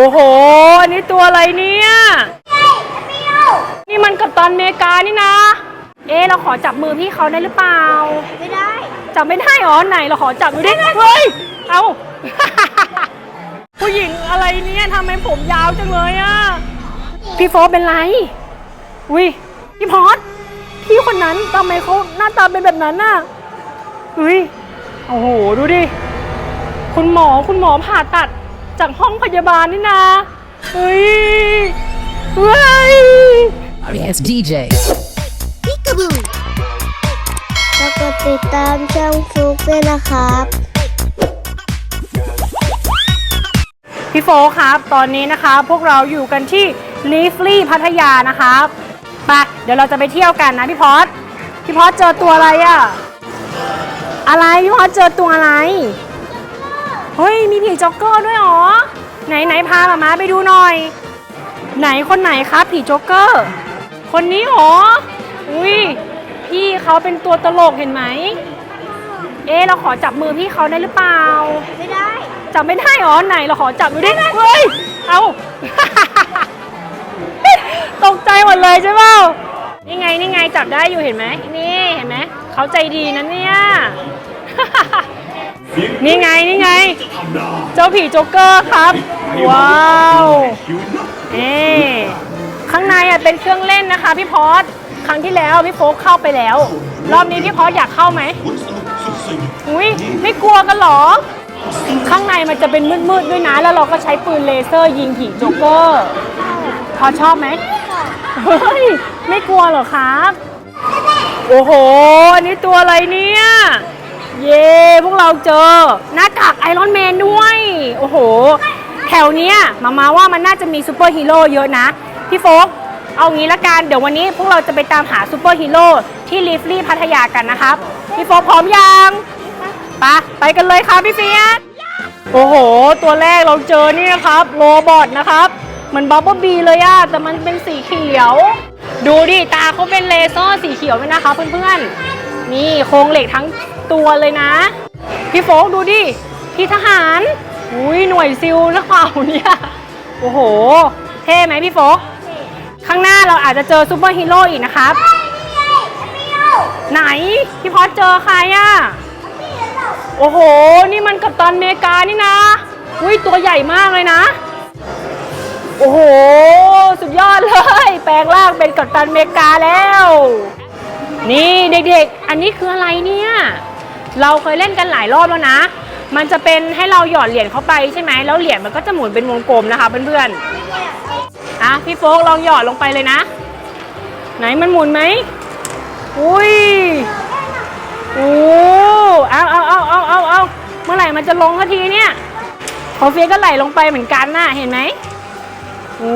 โอ้โห อันนี้ตัวอะไรเนี่ย นี่มันกัปตันอเมริกานี่นะ เอ๊ะเราขอจับมือพี่เขาได้หรือเปล่า ไม่ได้ จับไม่ได้หรอไหนเราขอจับดูดิเฮ้ย เอา ผู้หญิงอะไรเนี่ยทำไมผมยาวจังเลยอะพี่โฟสเป็นไร อุ้ยพี่พอดพี่คนนั้นทำไมเขาหน้าตาเป็นแบบนั้นน่ะอุ้ย โอ้โห ดูดิ คุณหมอคุณหมอผ่าตัด จากห้องพยาบาลนี่นะเฮ้ยเฮ้ย It's DJ. แล้วก็ติดตามช่องฟลุกด้วยนะครับ พี่โฟกครับ ตอนนี้นะคะพวกเราอยู่กันที่ลีฟลี่พัทยานะครับไปเดี๋ยวเราจะไปเที่ยวกันนะพี่พอดพี่พอดเจอตัวอะไรอะอะไรพี่พอดเจอตัวอะไร เฮ้ย มีผีจ็อกเกอร์ด้วยเหรอ ไหนไหนพามามาไปดูหน่อย ไหนคนไหนครับผีจ็อกเกอร์ คนนี้เหรอ อุ้ยพี่เขาเป็นตัวตลกเห็นไหม เอ๊ะเราขอจับมือพี่เขาได้หรือเปล่า ไม่ได้ จับไม่ได้หรอ ไหนเราขอจับดูดิเฮ้ย เอาตกใจหมดเลยใช่เปล่านี่ไงนี่ไงจับได้อยู่เห็นไหมนี่เห็นไหมเขาใจดีนะเนี่ย นี่ไงนี่ไง เจ้าผีโจ๊กเกอร์ครับ ว้าวนี่ข้างในอะเป็นเครื่องเล่นนะคะพี่พอสครั้งที่แล้วพี่โฟกเข้าไปแล้ว รอบนี้พี่พอสอยากเข้าไหมอุ้ยไม่กลัวกันหรอ ข้างในมันจะเป็นมืดๆด้วยนะ แล้วเราก็ใช้ปืนเลเซอร์ยิงผีโจ๊กเกอร์พอชอบไหมเฮ้ยไม่กลัวหรอครับ โอ้โห อันนี้ตัวอะไรเนี่ย เย้ พวกเราเจอหน้ากากไอรอนแมนด้วย โอ้โห แถวเนี้ยมามาว่ามันน่าจะมีซูเปอร์ฮีโร่เยอะนะ พี่โฟกเอางี้ละกัน เดี๋ยววันนี้พวกเราจะไปตามหาซูเปอร์ฮีโร่ที่ลีฟลี่พัทยากันนะครับ พี่โฟกพร้อมยังปะไปกันเลยครับพี่เฟียสโอ้โห ตัวแรกเราเจอนี่ยครับ โรบอทนะครับเหมันบับเบิ้ลบีเลยอะแต่มันเป็นสีเขียว ดูดิ ตาเขาเป็นเลเซอร์สีเขียวด้วยนะคะเพื่อนๆ นี่โครงเหล็กทั้งตัวเลยนะ พี่โฟกดูดิ พี่ทหาร อุ้ยหน่วยซิลหรือเปล่าเนี่ย โอ้โห เท่ไหมพี่โฟกข้างหน้าเราอาจจะเจอซูเปอร์ฮีโร่อีกนะครับ ไหน พี่พอสเจอใครอะโอ้โห นี่มันกัปตันเมกานี่นะ อุ้ยตัวใหญ่มากเลยนะ โอ้โห สุดยอดเลย แปลงร่างเป็นกัปตันเมกาแล้ว นี่เด็กๆ อันนี้คืออะไรเนี่ย เราเคยเล่นกันหลายรอบแล้วนะ มันจะเป็นให้เราหยอดเหรียญเข้าไปใช่ไหมแล้วเหรียญมันก็จะหมุนเป็นวงกลมนะคะเพื่อนๆอะพี่โฟกลองหยอดลงไปเลยนะ ไหนมันหมุนไหมอุ้ยโอ้เอาเอาเอาเอาเอาเอาเมื่อไหร่มันจะลงสักทีเนี่ยพอเฟียก็ไหลลงไปเหมือนกันน่ะเห็นไหมโอ้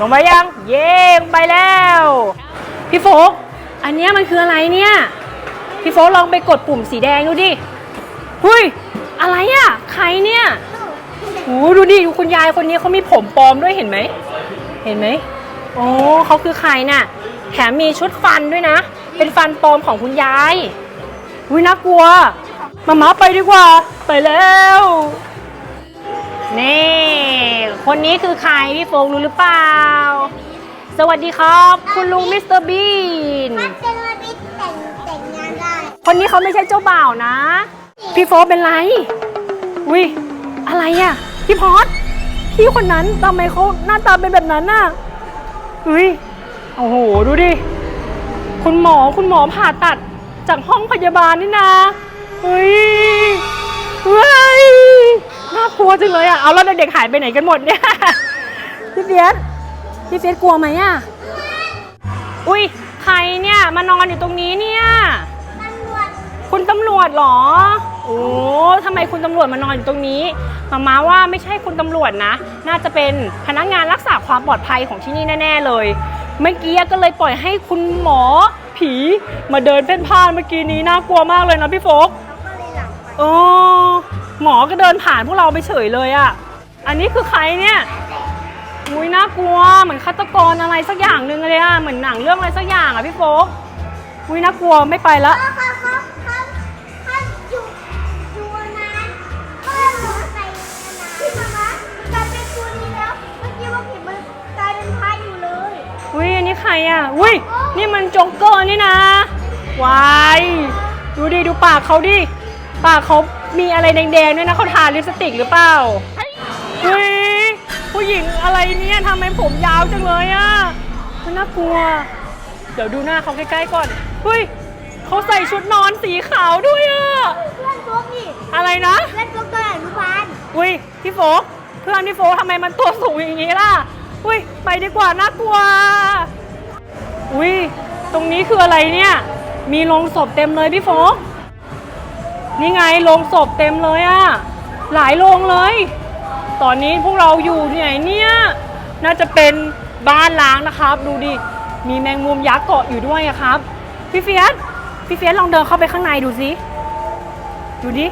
ลงไปยัง เย้ลงไปแล้ว พี่โฟก อันเนี้ยมันคืออะไรเนี่ย พี่โฟกลองไปกดปุ่มสีแดงดูดิ หุยอะไรอะใครเนี่ยโอ้ดูดิดูคุณยายคนนี้เขามีผมปลอมด้วยเห็นไหม เห็นไหมโอ้เขาคือใครน่ะ แถมมีชุดฟันด้วยนะ เป็นฟันปลอมของคุณยาย อุ้ยน่ากลัว มามาไปดีกว่า ไปแล้ว นี่ คนนี้คือใครพี่โฟกรู้หรือเปล่า สวัสดีครับ คุณลุงมิสเตอร์บีน มันจะมาไปแต่งแต่งงานได้คนนี้เขาไม่ใช่เจ้าบ่าวนะ พี่โฟกเป็นไรอุ้ยอะไรอะ พี่พอดพี่คนนั้นทำไมเขาหน้าตาเป็นแบบนั้นน่ะอุ้ยโอ้โห ดูดิ คุณหมอคุณหมอผ่าตัดจากห้องพยาบาลนี่นะเฮ้ย วจังเลยอะเอาแล้วเด็กๆหายไปไหนกันหมดเนี่ย พี่เฟียสพี่เฟียสกลัวไหมอะอุ้ยใครเนี่ยมานอนอยู่ตรงนี้เนี่ยตำรวจคุณตำรวจเหรอ โอ้ทำไมคุณตำรวจมานอนอยู่ตรงนี้มามาว่าไม่ใช่คุณตำรวจนะ น่าจะเป็นพนักงานรักษาความปลอดภัยของที่นี่แน่ๆเลย เมื่อกี้ก็เลยปล่อยให้คุณหมอผีมาเดินเพ่นพ่านเมื่อกี้นี้น่ากลัวมากเลยนะพี่โฟกเขาก็เลยหลังไปโอ้ หมอก็เดินผ่านพวกเราไปเฉยเลยอะ่ะ อันนี้คือใครเนี่ยมุ้ยน่ากลัว เหมือนฆาตกรอะไรสักอย่างนึงเลยอะเหมือนหนังเรื่องอะไรสักอย่างอะพี่โฟกมุ้ยน่ากลัวไม่ไปละอุ้ยอันนี้ใครอะ อุ้ยนี่มันจงเกอร์นี่นะวายดูดิดูปากเขาดิ ปากเขา มีอะไรแดงๆด้วยนะเขาทาลิปสติกหรือเปล่าเฮ้ยผู้หญิงอะไรเนี่ยทำไมผมยาวจังเลยอะมันน่ากลัว เดี๋ยวดูหน้าเขาใกล้ๆก่อนเฮ้ยเขาใส่ชุดนอนสีขาวด้วยอะเพื่อนพวกนี่อะไรนะ เพื่อนพวกตอนอนุบาลอุ้ยพี่โฟกเพื่อนพี่โฟกทำไมมันตัวสูงอย่างนี้ล่ะอุ้ยไปดีกว่าน่ากลัว อุ้ยตรงนี้คืออะไรเนี่ย มีโลงศพเต็มเลยพี่โฟก นี่ไงโลงศพเต็มเลยอะหลายโลงเลย ตอนนี้พวกเราอยู่ที่ไหนเนี่ย น่าจะเป็นบ้านล้างนะครับ ดูดิ มีแมงมุมยักษ์เกาะอยู่ด้วยครับ พี่เฟียสพี่เฟียสลองเดินเข้าไปข้างในดูสิ ดูดิ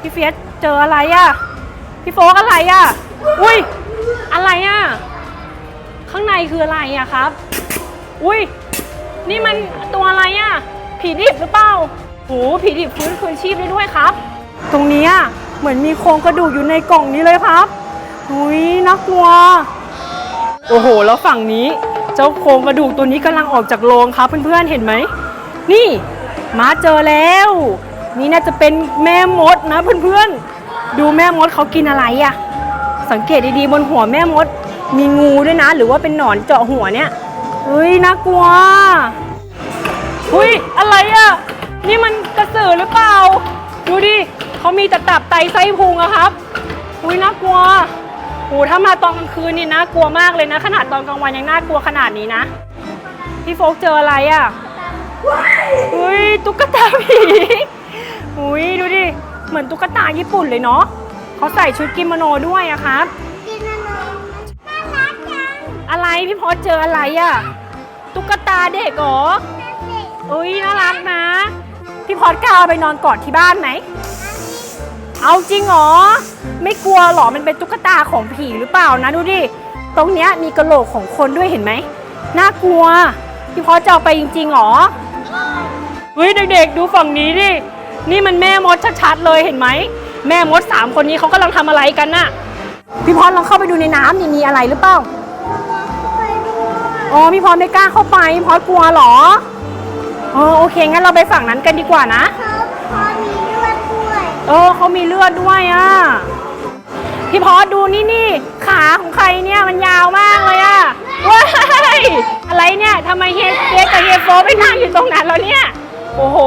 พี่เฟียสเจออะไรอะพี่โฟกอะไรอะอุ้ย อะไรอะข้างในคืออะไรอะครับ อุ้ย นี่มันตัวอะไรอะผีดิบหรือเปล่า โหผีดิบฟื้นคืนชีพได้ด้วยครับ ตรงนี้อะเหมือนมีโครงกระดูกอยู่ในกล่องนี้เลยครับอุ้ยน่ากลัว โอ้โห แล้วฝั่งนี้ เจ้าโครงกระดูกตัวนี้กำลังออกจากโรงครับเพื่อนๆเห็นไหม นี่มาเจอแล้ว นี่น่าจะเป็นแม่มดนะเพื่อนๆ ดูแม่มดเขากินอะไรอะสังเกตดีๆบนหัวแม่มด มีงูด้วยนะ หรือว่าเป็นหนอนเจาะหัวเนี่ยเฮ้ยน่ากลัวอุ้ยอะไรอะ นี่มันกระสือหรือเปล่า ดูดิเขามีแต่ตับไตไส้พุงอะครับ อุ้ยน่ากลัวโอ้ถ้ามาตอนกลางคืนนี่น่ากลัวมากเลยนะ ขนาดตอนกลางวันยังน่ากลัวขนาดนี้นะ พี่โฟกเจออะไรอะอุ้ยตุ๊กตาผีอุ้ยดูดิเหมือนตุ๊กตาญี่ปุ่นเลยเนาะเขาใส่ชุดกิโมโนด้วยอะครับกินอะไรน่ารักจังอะไรพี่พอเจออะไรอะตุ๊กตาเด็กเหรออุ้ยน่ารักนะ พี่พอดกล้าเอาไปนอนกอดที่บ้านไหม เอาจริงเหรอ ไม่กลัวหรอ มันเป็นตุ๊กตาของผีหรือเปล่านะดูดิ ตรงเนี้ยมีกระโหลกของคนด้วยเห็นไหม น่ากลัว พี่พอจะเอาไปจริงๆเหรอ เฮ้ยเด็กๆ ดูฝั่งนี้ดิ นี่มันแม่มดชัดๆเลยเห็นไหม แม่มดสามคนนี้เขากำลังทำอะไรกันน่ะ พี่พอลองเข้าไปดูในน้ำนี่มีอะไรหรือเปล่าไปด้วยอ๋อพี่พอไม่กล้าเข้าไปพี่พอกลัวเหรอ อ๋อโอเคงั้นเราไปฝั่งนั้นกันดีกว่านะเขาพอมีเลือดด้วยเออเขามีเลือดด้วยอะพี่พอดูนี่นี่ขาของใครเนี่ยมันยาวมากเลยอะว้ายอะไรเนี่ยทำไมเฮียเจ๊กับเฮียโฟไปนั่งอยู่ตรงนั้นแล้วเนี่ยโอ้โห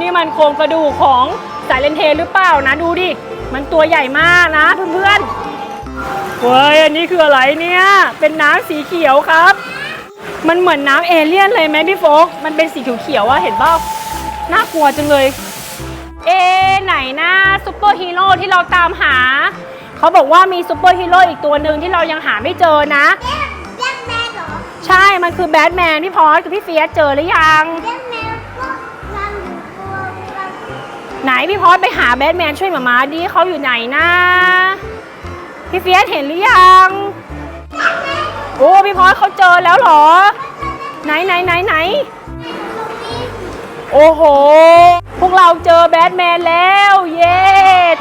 นี่มันโครงกระดูกของสายเลนเทนหรือเปล่านะดูดิมันตัวใหญ่มากนะเพื่อนๆเว้ยอันนี้คืออะไรเนี่ยเป็นน้ำสีเขียวครับ มันเหมือนน้ำเอเลี่ยนเลยไหมพี่โฟกมันเป็นสีเขียวๆอะเห็นเปล่าน่ากลัวจังเลย เอะไหนนะซูเปอร์ฮีโร่ที่เราตามหา เขาบอกว่ามีซูเปอร์ฮีโร่อีกตัวหนึ่งที่เรายังหาไม่เจอนะเรียกเรียกแม่เหรอใช่ มันคือแบทแมนพี่พอสกับพี่เฟียสเจอหรือยังเรียกแม่ก็รังอยู่ตัวรังไหนพี่พอสไปหาแบทแมนช่วยหมามาดิเขาอยู่ไหนนะ พี่เฟียสเห็นหรือยัง โอ้พี่พอสเขาเจอแล้วเหรอ ไหนไหนไหนไหนโอ้โห พวกเราเจอแบทแมนแล้ว เย้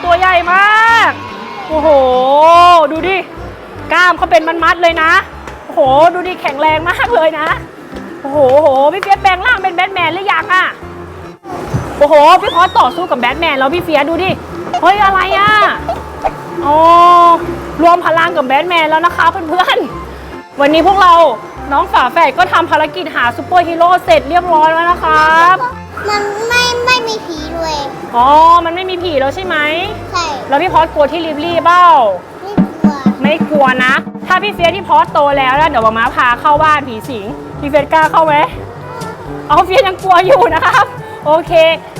ตัวใหญ่มาก โอ้โห ดูดิกล้ามเขาเป็นมัดๆเลยนะ โอ้โห ดูดิแข็งแรงมากเลยนะ โอ้โหโอ้โหพี่เฟียสแปลงร่างเป็นแบทแมนหรือยังอะโอ้โห พี่พอสต่อสู้กับแบทแมนแล้วพี่เฟียสดูดิ เฮ้ยอะไรอะอ๋อรวมพลังกับแบทแมนแล้วนะคะเพื่อนๆ วันนี้พวกเราน้องฝาแฝดก็ทำภารกิจหาซูเปอร์ฮีโร่เสร็จเรียบร้อยแล้วนะครับ มันไม่ไม่มีผีด้วย อ๋อ มันไม่มีผีแล้วใช่ไหม ใช่ แล้วพี่พอสกลัวที่ริบลี่เปล่า ไม่กลัว ไม่กลัวนะ ถ้าพี่เฟียสที่พอสโตแล้วนะเดี๋ยวมาม้าพาเข้าบ้านผีสิง พี่เฟียสกล้าเข้าไหมเอาเฟียสยังกลัวอยู่นะครับ โอเค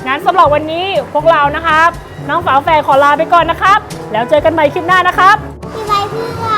งั้นสำหรับวันนี้พวกเรานะครับ น้องฝาแฝดขอลาไปก่อนนะครับ แล้วเจอกันใหม่คลิปหน้านะครับพี่ใบเพื่อน